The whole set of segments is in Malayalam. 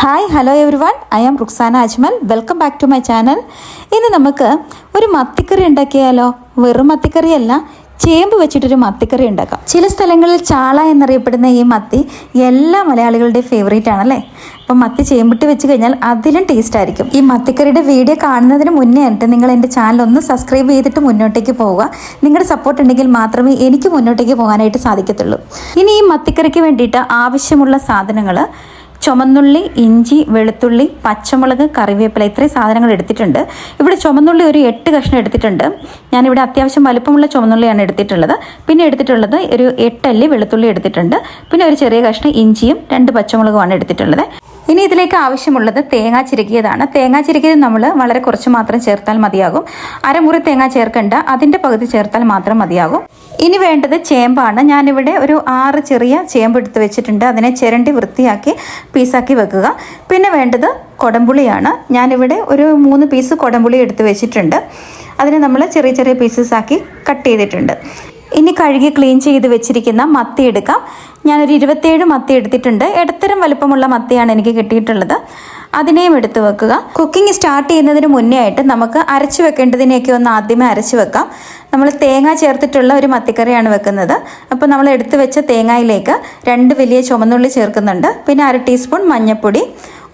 Hi hello everyone I am Ruksana Ajmal welcome back to my channel ഇന്ന് നമുക്ക് ഒരു മത്തിക്കറി ഉണ്ടാക്കിയാലോ? വെറും മത്തിക്കറിയല്ല ചേമ്പ് വെച്ചിട്ടൊരു മത്തിക്കറി ഉണ്ടാക്കാം. ചില സ്ഥലങ്ങളിൽ ചാള എന്നറിയപ്പെടുന്ന ഈ മത്തി എല്ലാ മലയാളികളുടെയും ഫേവറേറ്റ് ആണല്ലേ? അപ്പം മത്തി ചേമ്പിട്ട് വെച്ച് കഴിഞ്ഞാൽ അതിലും ടേസ്റ്റ് ആയിരിക്കും. ഈ മത്തിക്കറിയുടെ വീഡിയോ കാണുന്നതിന് മുന്നേ ആയിട്ട് നിങ്ങൾ എന്റെ ചാനൽ ഒന്ന് സബ്സ്ക്രൈബ് ചെയ്തിട്ട് മുന്നോട്ടേക്ക് പോവുക. നിങ്ങളുടെ സപ്പോർട്ട് ഉണ്ടെങ്കിൽ മാത്രമേ എനിക്ക് മുന്നോട്ടേക്ക് പോകാനായിട്ട് സാധിക്കത്തുള്ളൂ. ഇനി ഈ മത്തിക്കറിക്ക് വേണ്ടിയിട്ട് ആവശ്യമുള്ള സാധനങ്ങൾ ചുമന്നുള്ളി ഇഞ്ചി വെളുത്തുള്ളി പച്ചമുളക് കറിവേപ്പില ഇത്രയും സാധനങ്ങൾ എടുത്തിട്ടുണ്ട്. ഇവിടെ ചുമന്നുള്ളി ഒരു എട്ട് കഷ്ണം എടുത്തിട്ടുണ്ട്. ഞാനിവിടെ അത്യാവശ്യം വലുപ്പമുള്ള ചുമന്നുള്ളിയാണ് എടുത്തിട്ടുള്ളത്. പിന്നെ എടുത്തിട്ടുള്ളത് ഒരു എട്ടല്ലി വെളുത്തുള്ളി എടുത്തിട്ടുണ്ട്. പിന്നെ ഒരു ചെറിയ കഷ്ണം ഇഞ്ചിയും രണ്ട് പച്ചമുളകുമാണ് എടുത്തിട്ടുള്ളത്. ഇനി ഇതിലേക്ക് ആവശ്യമുള്ളത് തേങ്ങ ചിരകിയതാണ്. തേങ്ങ ചിരകിയത് നമ്മൾ വളരെ കുറച്ച് മാത്രം ചേർത്താൽ മതിയാകും. അരമുറി തേങ്ങ ചേർക്കേണ്ട. അതിന്റെ പകുതി ചേർത്താൽ മാത്രം മതിയാകും. ഇനി വേണ്ടത് ചേമ്പാണ്. ഞാനിവിടെ ഒരു ആറ് ചെറിയ ചേമ്പ് എടുത്ത് വെച്ചിട്ടുണ്ട്. അതിനെ ചിരണ്ടി വൃത്തിയാക്കി പീസാക്കി വെക്കുക. പിന്നെ വേണ്ടത് കൊടംപുളിയാണ്. ഞാനിവിടെ ഒരു മൂന്ന് പീസ് കൊടംപുളി എടുത്ത് വെച്ചിട്ടുണ്ട്. അതിനെ നമ്മൾ ചെറിയ ചെറിയ പീസസ് ആക്കി കട്ട് ചെയ്തിട്ടുണ്ട്. ഇനി കഴുകി ക്ലീൻ ചെയ്ത് വെച്ചിരിക്കുന്ന മത്തി എടുക്കാം. ഞാനൊരു ഇരുപത്തേഴ് മത്തി എടുത്തിട്ടുണ്ട്. ഇടത്തരം വലുപ്പമുള്ള മത്തിയാണ് എനിക്ക് കിട്ടിയിട്ടുള്ളത്. അതിനെയും എടുത്തു വെക്കുക. കുക്കിംഗ് സ്റ്റാർട്ട് ചെയ്യുന്നതിന് മുന്നേ ആയിട്ട് നമുക്ക് അരച്ചു വെക്കേണ്ടതിനെയൊക്കെ ഒന്ന് ആദ്യമേ അരച്ചു വെക്കാം. നമ്മൾ തേങ്ങ ചേർത്തിട്ടുള്ള ഒരു മത്തിക്കറിയാണ് വെക്കുന്നത്. അപ്പോൾ നമ്മൾ എടുത്തു വെച്ച തേങ്ങയിലേക്ക് രണ്ട് വലിയ ചുമന്നുള്ളി ചേർക്കുന്നുണ്ട്. പിന്നെ അര ടീസ്പൂൺ മഞ്ഞൾപ്പൊടി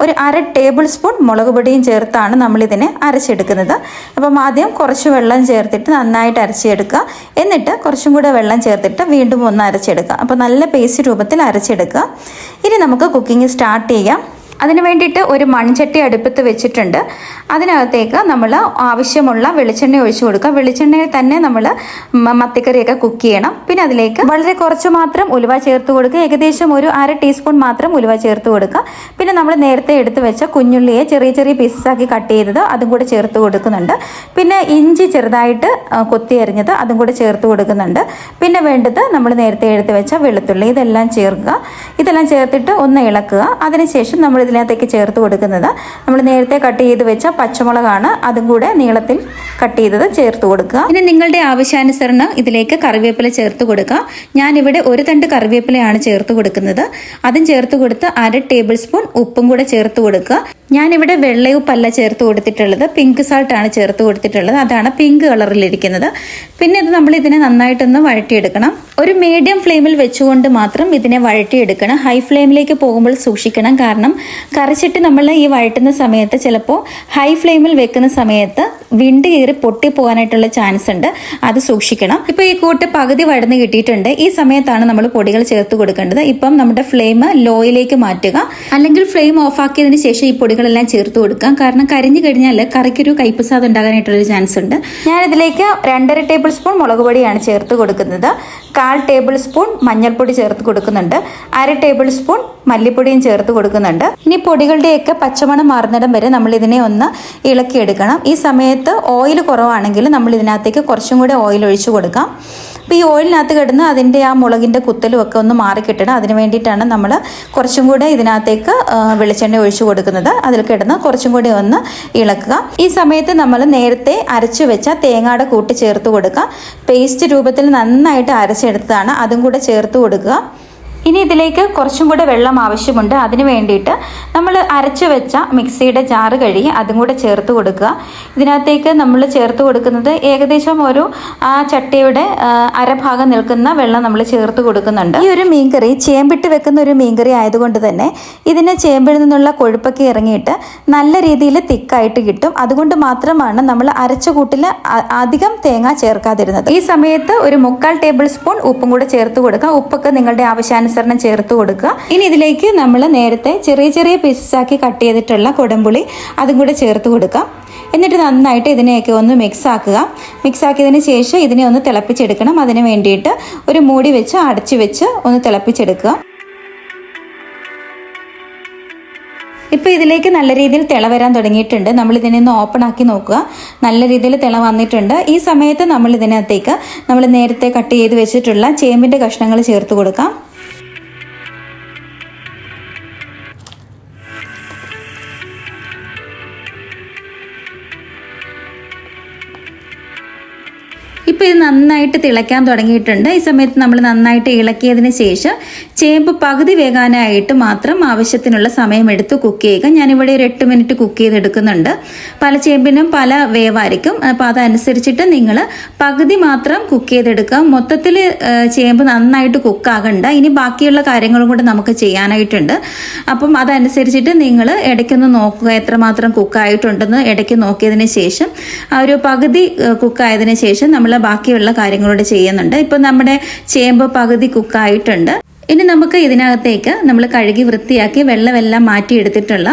ഒരു അര ടേബിൾ സ്പൂൺ മുളക് പൊടിയും ചേർത്താണ് നമ്മളിതിനെ അരച്ചെടുക്കുന്നത്. അപ്പം ആദ്യം കുറച്ച് വെള്ളം ചേർത്തിട്ട് നന്നായിട്ട് അരച്ചെടുക്കുക. എന്നിട്ട് കുറച്ചും കൂടെ വെള്ളം ചേർത്തിട്ട് വീണ്ടും ഒന്ന് അരച്ചെടുക്കുക. അപ്പോൾ നല്ല പേസ്റ്റ് രൂപത്തിൽ അരച്ചെടുക്കുക. ഇനി നമുക്ക് കുക്കിംഗ് സ്റ്റാർട്ട് ചെയ്യാം. അതിന് വേണ്ടിയിട്ട് ഒരു മൺചട്ടി അടുപ്പത്ത് വെച്ചിട്ടുണ്ട്. അതിനകത്തേക്ക് നമ്മൾ ആവശ്യമുള്ള വെളിച്ചെണ്ണ ഒഴിച്ചു കൊടുക്കുക. വെളിച്ചെണ്ണയിൽ തന്നെ നമ്മൾ മത്തിക്കറിയൊക്കെ കുക്ക് ചെയ്യണം. പിന്നെ അതിലേക്ക് വളരെ കുറച്ച് മാത്രം ഉലുവ ചേർത്ത് കൊടുക്കുക. ഏകദേശം ഒരു അര ടീസ്പൂൺ മാത്രം ഉലുവ ചേർത്ത് കൊടുക്കുക. പിന്നെ നമ്മൾ നേരത്തെ എടുത്ത് വെച്ച കുഞ്ഞുള്ളിയെ ചെറിയ ചെറിയ പീസസ് ആക്കി കട്ട് ചെയ്തത് അതും കൂടെ ചേർത്ത് കൊടുക്കുന്നുണ്ട്. പിന്നെ ഇഞ്ചി ചെറുതായിട്ട് കൊത്തി അരിഞ്ഞത് അതും കൂടെ ചേർത്ത് കൊടുക്കുന്നുണ്ട്. പിന്നെ വേണ്ടത് നമ്മൾ നേരത്തെ എടുത്ത് വെച്ച വെളുത്തുള്ളി. ഇതെല്ലാം ചേർക്കുക. ഇതെല്ലാം ചേർത്തിട്ട് ഒന്ന് ഇളക്കുക. അതിനുശേഷം നമ്മൾ ഇതിനകത്തേക്ക് ചേർത്ത് കൊടുക്കുന്നത്. നമ്മൾ നേരത്തെ കട്ട് ചെയ്ത് വെച്ച പച്ചമുളകാണ്. അതും കൂടെ നീളത്തിൽ കട്ട് ചെയ്തത് ചേർത്ത് കൊടുക്കുക. ഇനി നിങ്ങളുടെ ആവശ്യാനുസരണം ഇതിലേക്ക് കറിവേപ്പില ചേർത്ത് കൊടുക്കുക. ഞാനിവിടെ ഒരു തണ്ട് കറിവേപ്പിലയാണ് ചേർത്ത് കൊടുക്കുന്നത്. അതും ചേർത്ത് കൊടുത്ത് അര ടേബിൾ സ്പൂൺ ഉപ്പും കൂടെ ചേർത്ത് കൊടുക്കുക. ഞാനിവിടെ വെള്ളയുപ്പല്ല ചേർത്ത് കൊടുത്തിട്ടുള്ളത്. പിങ്ക് സാൾട്ട് ആണ് ചേർത്ത് കൊടുത്തിട്ടുള്ളത്. അതാണ് പിങ്ക് കളറിലിരിക്കുന്നത്. പിന്നെ ഇത് നമ്മൾ ഇതിനെ നന്നായിട്ടൊന്ന് വഴറ്റിയെടുക്കണം. ഒരു മീഡിയം ഫ്ലെയിമിൽ വെച്ചുകൊണ്ട് മാത്രം ഇതിനെ വഴറ്റിയെടുക്കണം. ഹൈ ഫ്ലെയിമിലേക്ക് പോകുമ്പോൾ സൂക്ഷിക്കണം. കാരണം കറിച്ചിട്ട് നമ്മൾ ഈ വഴറ്റുന്ന സമയത്ത് ചിലപ്പോൾ ഹൈ ഫ്ലെയിമിൽ വെക്കുന്ന സമയത്ത് വിണ്ട് കീറി പൊട്ടിപ്പോകാനായിട്ടുള്ള ചാൻസ് ഉണ്ട്. അത് സൂക്ഷിക്കണം. ഇപ്പോൾ ഈ കൂട്ട് പകുതി വഴന്ന് കിട്ടിയിട്ടുണ്ട്. ഈ സമയത്താണ് നമ്മൾ പൊടികൾ ചേർത്ത് കൊടുക്കേണ്ടത്. ഇപ്പം നമ്മുടെ ഫ്ലെയിം ലോയിലേക്ക് മാറ്റുക. അല്ലെങ്കിൽ ഫ്ലെയിം ഓഫ് ആക്കിയതിന് ശേഷം ഈ പൊടികളെല്ലാം ചേർത്ത് കൊടുക്കാം. കാരണം കരിഞ്ഞു കഴിഞ്ഞാൽ കറിക്കൊരു കയ്പ്പ് സാധനം ഉണ്ടാകാനായിട്ടുള്ളൊരു ചാൻസ് ഉണ്ട്. ഞാനിതിലേക്ക് രണ്ടര ടേബിൾ സ്പൂൺ മുളക് പൊടിയാണ് ചേർത്ത് കൊടുക്കുന്നത്. കാൽ ടേബിൾ സ്പൂൺ മഞ്ഞൾപ്പൊടി ചേർത്ത് കൊടുക്കുന്നുണ്ട്. അര ടേബിൾ സ്പൂൺ മല്ലിപ്പൊടിയും ചേർത്ത് കൊടുക്കുന്നുണ്ട്. ഇനി പൊടികളുടെയൊക്കെ പച്ചമണം മാറുന്നിടം വരെ നമ്മൾ ഇതിനെ ഒന്ന് ഇളക്കിയെടുക്കണം. ഈ സമയത്ത് ഓയിൽ കുറവാണെങ്കിൽ നമ്മൾ ഇതിനകത്തേക്ക് കുറച്ചും കൂടി ഓയിൽ ഒഴിച്ചു കൊടുക്കാം. അപ്പോൾ ഈ ഓയിലിനകത്ത് കിടന്ന് അതിന്റെ ആ മുളകിന്റെ കുത്തലും ഒക്കെ ഒന്ന് മാറിക്കിട്ടണം. അതിന് വേണ്ടിയിട്ടാണ് നമ്മൾ കുറച്ചും കൂടെ ഇതിനകത്തേക്ക് വെളിച്ചെണ്ണ ഒഴിച്ചു കൊടുക്കുന്നത്. അതിൽ കിടന്ന് കുറച്ചും കൂടി ഒന്ന് ഇളക്കുക. ഈ സമയത്ത് നമ്മൾ നേരത്തെ അരച്ചു വെച്ച തേങ്ങയുടെ കൂട്ട് ചേർത്ത് കൊടുക്കുക. പേസ്റ്റ് രൂപത്തിൽ നന്നായിട്ട് അരച്ചെടുത്തതാണ്. അതും കൂടെ ചേർത്ത് കൊടുക്കുക. ഇനി ഇതിലേക്ക് കുറച്ചും കൂടെ വെള്ളം ആവശ്യമുണ്ട്. അതിന് വേണ്ടിയിട്ട് നമ്മൾ അരച്ചു വെച്ച മിക്സിയുടെ ജാറ് കഴുകി അതും കൂടെ ചേർത്ത് കൊടുക്കുക. ഇതിനകത്തേക്ക് നമ്മൾ ചേർത്ത് കൊടുക്കുന്നത് ഏകദേശം ഒരു ആ ചട്ടിയുടെ അരഭാഗം നിൽക്കുന്ന വെള്ളം നമ്മൾ ചേർത്ത് കൊടുക്കുന്നുണ്ട്. ഈ ഒരു മീൻകറി ചേമ്പിട്ട് വെക്കുന്ന ഒരു മീൻകറി ആയതുകൊണ്ട് തന്നെ ഇതിനെ ചേമ്പിൽ നിന്നുള്ള കൊഴുപ്പൊക്കെ ഇറങ്ങിയിട്ട് നല്ല രീതിയിൽ തിക്കായിട്ട് കിട്ടും. അതുകൊണ്ട് മാത്രമാണ് നമ്മൾ അരച്ച കൂട്ടിൽ അധികം തേങ്ങ ചേർക്കാതിരുന്നത്. ഈ സമയത്ത് ഒരു മുക്കാൽ ടേബിൾ സ്പൂൺ ഉപ്പും കൂടെ ചേർത്ത് കൊടുക്കുക. ഉപ്പൊക്കെ നിങ്ങളുടെ ആവശ്യാനുസരണം ചേർത്ത് കൊടുക്കുക. ഇനി ഇതിലേക്ക് നമ്മൾ നേരത്തെ ചെറിയ ചെറിയ പീസസ് ആക്കി കട്ട് ചെയ്തിട്ടുള്ള കുടംപുളി അതും കൂടെ ചേർത്ത് കൊടുക്കാം. എന്നിട്ട് നന്നായിട്ട് ഇതിനെയൊക്കെ ഒന്ന് മിക്സ് ആക്കുക. മിക്സ് ആക്കിയതിന് ശേഷം ഇതിനെ ഒന്ന് തിളപ്പിച്ചെടുക്കണം. അതിന് വേണ്ടിയിട്ട് ഒരു മൂടി വെച്ച് അടച്ചു വെച്ച് ഒന്ന് തിളപ്പിച്ചെടുക്കുക. ഇപ്പോൾ ഇതിലേക്ക് നല്ല രീതിയിൽ തിള വരാൻ തുടങ്ങിയിട്ടുണ്ട്. നമ്മൾ ഇതിനെ ഒന്ന് ഓപ്പൺ ആക്കി നോക്കുക. നല്ല രീതിയിൽ തിള വന്നിട്ടുണ്ട്. ഈ സമയത്ത് നമ്മൾ ഇതിനകത്തേക്ക് നമ്മൾ നേരത്തെ കട്ട് ചെയ്ത് വെച്ചിട്ടുള്ള ചേമ്പിന്റെ കഷ്ണങ്ങൾ ചേർത്ത് കൊടുക്കാം. ഇപ്പോൾ ഇത് നന്നായിട്ട് തിളയ്ക്കാൻ തുടങ്ങിയിട്ടുണ്ട്. ഈ സമയത്ത് നമ്മൾ നന്നായിട്ട് ഇളക്കിയതിന് ശേഷം ചേമ്പ് പകുതി വേകാനായിട്ട് മാത്രം ആവശ്യത്തിനുള്ള സമയം എടുത്ത് കുക്ക് ചെയ്യുക. ഞാനിവിടെ ഒരു എട്ട് മിനിറ്റ് കുക്ക് ചെയ്തെടുക്കുന്നുണ്ട്. പല ചേമ്പിനും പല വേവായിരിക്കും. അപ്പോൾ അതനുസരിച്ചിട്ട് നിങ്ങൾ പകുതി മാത്രം കുക്ക് ചെയ്തെടുക്കുക. മൊത്തത്തിൽ ചേമ്പ് നന്നായിട്ട് കുക്കാകണ്ട ഇനി ബാക്കിയുള്ള കാര്യങ്ങളും കൂടെ നമുക്ക് ചെയ്യാനായിട്ടുണ്ട്. അപ്പം അതനുസരിച്ചിട്ട് നിങ്ങൾ ഇടയ്ക്കൊന്ന് നോക്കുക എത്രമാത്രം കുക്കായിട്ടുണ്ടെന്ന് ഇടയ്ക്ക് നോക്കിയതിന് ശേഷം ആ ഒരു പകുതി കുക്കായതിനു ശേഷം നമ്മൾ ബാക്കിയുള്ള കാര്യങ്ങളോട് ചെയ്യുന്നുണ്ട്. ഇപ്പം നമ്മുടെ ചേമ്പ് പകുതി കുക്കായിട്ടുണ്ട്. ഇനി നമുക്ക് ഇതിനകത്തേക്ക് നമ്മൾ കഴുകി വൃത്തിയാക്കി വെള്ളമെല്ലാം മാറ്റിയെടുത്തിട്ടുള്ള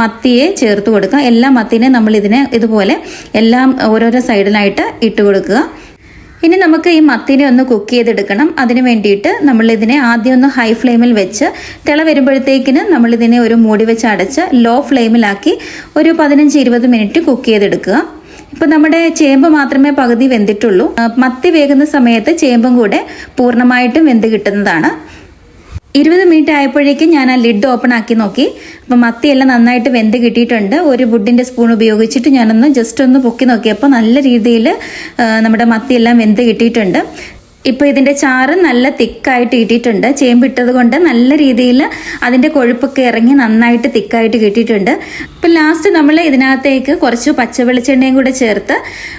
മത്തിയെ ചേർത്ത് കൊടുക്കുക. എല്ലാ മത്തിനെ നമ്മൾ ഇതിനെ ഇതുപോലെ എല്ലാം ഓരോരോ സൈഡിലായിട്ട് ഇട്ട് കൊടുക്കുക. ഇനി നമുക്ക് ഈ മത്തിനെ ഒന്ന് കുക്ക് ചെയ്തെടുക്കണം. അതിന് വേണ്ടിയിട്ട് നമ്മൾ ഇതിനെ ആദ്യം ഒന്ന് ഹൈ ഫ്ലെയിമിൽ വെച്ച് തിള വരുമ്പോഴത്തേക്കിന് നമ്മൾ ഇതിനെ ഒരു മൂടി വെച്ച് അടച്ച് ലോ ഫ്ലെയിമിലാക്കി ഒരു പതിനഞ്ച് ഇരുപത് മിനിറ്റ് കുക്ക് ചെയ്തെടുക്കുക. ഇപ്പൊ നമ്മുടെ ചേമ്പ് മാത്രമേ പകുതി വെന്തിട്ടുള്ളൂ. മത്തി വേകുന്ന സമയത്ത് ചേമ്പും കൂടെ പൂർണമായിട്ടും വെന്ത് കിട്ടുന്നതാണ്. ഇരുപത് മിനിറ്റ് ആയപ്പോഴേക്കും ഞാൻ ആ ലിഡ് ഓപ്പൺ ആക്കി നോക്കി. അപ്പം മത്തിയെല്ലാം നന്നായിട്ട് വെന്ത് കിട്ടിയിട്ടുണ്ട്. ഒരു വുഡിന്റെ സ്പൂൺ ഉപയോഗിച്ചിട്ട് ഞാനൊന്ന് ജസ്റ്റ് ഒന്ന് പൊക്കി നോക്കിയപ്പോൾ നല്ല രീതിയിൽ നമ്മുടെ മത്തിയെല്ലാം വെന്ത് കിട്ടിയിട്ടുണ്ട്. ഇപ്പോൾ ഇതിന്റെ ചാറ് നല്ല തിക്കായിട്ട് കിട്ടിയിട്ടുണ്ട്. ചേമ്പിട്ടത് കൊണ്ട് നല്ല രീതിയിൽ അതിന്റെ കൊഴുപ്പൊക്കെ ഇറങ്ങി നന്നായിട്ട് തിക്കായിട്ട് കിട്ടിയിട്ടുണ്ട്. ഇപ്പം ലാസ്റ്റ് നമ്മൾ ഇതിനകത്തേക്ക് കുറച്ച് പച്ച വെളിച്ചെണ്ണയും കൂടെ ചേർത്ത്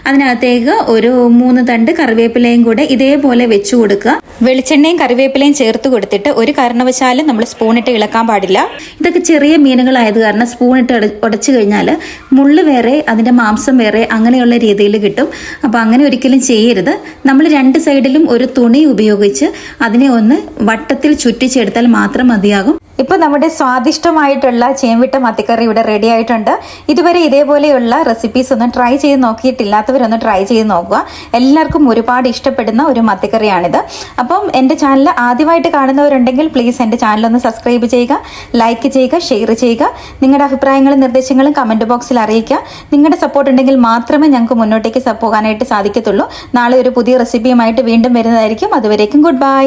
അതിനകത്തേക്ക് ഒരു മൂന്ന് തണ്ട് കറിവേപ്പിലയും കൂടെ ഇതേപോലെ വെച്ച് കൊടുക്കുക. വെളിച്ചെണ്ണയും കറിവേപ്പിലയും ചേർത്ത് കൊടുത്തിട്ട് ഒരു കാരണവശാലും നമ്മൾ സ്പൂണിട്ട് ഇളക്കാൻ പാടില്ല. ഇതൊക്കെ ചെറിയ മീനുകളായത് കാരണം സ്പൂണിട്ട് ഉടച്ചു കഴിഞ്ഞാൽ മുള്ള് വേറെ അതിന്റെ മാംസം വേറെ അങ്ങനെയുള്ള രീതിയിൽ കിട്ടും. അപ്പോൾ അങ്ങനെ ഒരിക്കലും ചെയ്യരുത്. നമ്മൾ രണ്ട് സൈഡിലും ഒരു തുണി ഉപയോഗിച്ച് അതിനെ ഒന്ന് വട്ടത്തിൽ ചുറ്റിച്ചെടുത്താൽ മാത്രം മതിയാകും. ഇപ്പോൾ നമ്മുടെ സ്വാദിഷ്ടമായിട്ടുള്ള ചേമ്പിട്ട മത്തിക്കറി ഇവിടെ റെഡി ആയിട്ടുണ്ട്. ഇതുവരെ ഇതേപോലെയുള്ള റെസിപ്പീസ് ഒന്നും ട്രൈ ചെയ്ത് നോക്കിയിട്ടില്ലാത്തവരൊന്ന് ട്രൈ ചെയ്ത് നോക്കുക. എല്ലാവർക്കും ഒരുപാട് ഇഷ്ടപ്പെടുന്ന ഒരു മത്തിക്കറിയാണിത്. അപ്പം എന്റെ ചാനൽ ആദ്യമായിട്ട് കാണുന്നവരുണ്ടെങ്കിൽ പ്ലീസ് എന്റെ ചാനൽ ഒന്ന് സബ്സ്ക്രൈബ് ചെയ്യുക ലൈക്ക് ചെയ്യുക ഷെയർ ചെയ്യുക. നിങ്ങളുടെ അഭിപ്രായങ്ങളും നിർദ്ദേശങ്ങളും കമന്റ് ബോക്സിൽ അറിയിക്കുക. നിങ്ങളുടെ സപ്പോർട്ട് ഉണ്ടെങ്കിൽ മാത്രമേ ഞങ്ങൾക്ക് മുന്നോട്ടേക്ക് പോകാനായിട്ട് സാധിക്കത്തുള്ളൂ. നാളെ ഒരു പുതിയ റെസിപ്പിയുമായിട്ട് വീണ്ടും വരുന്നതായിരിക്കും. അതുവരേക്കും ഗുഡ് ബൈ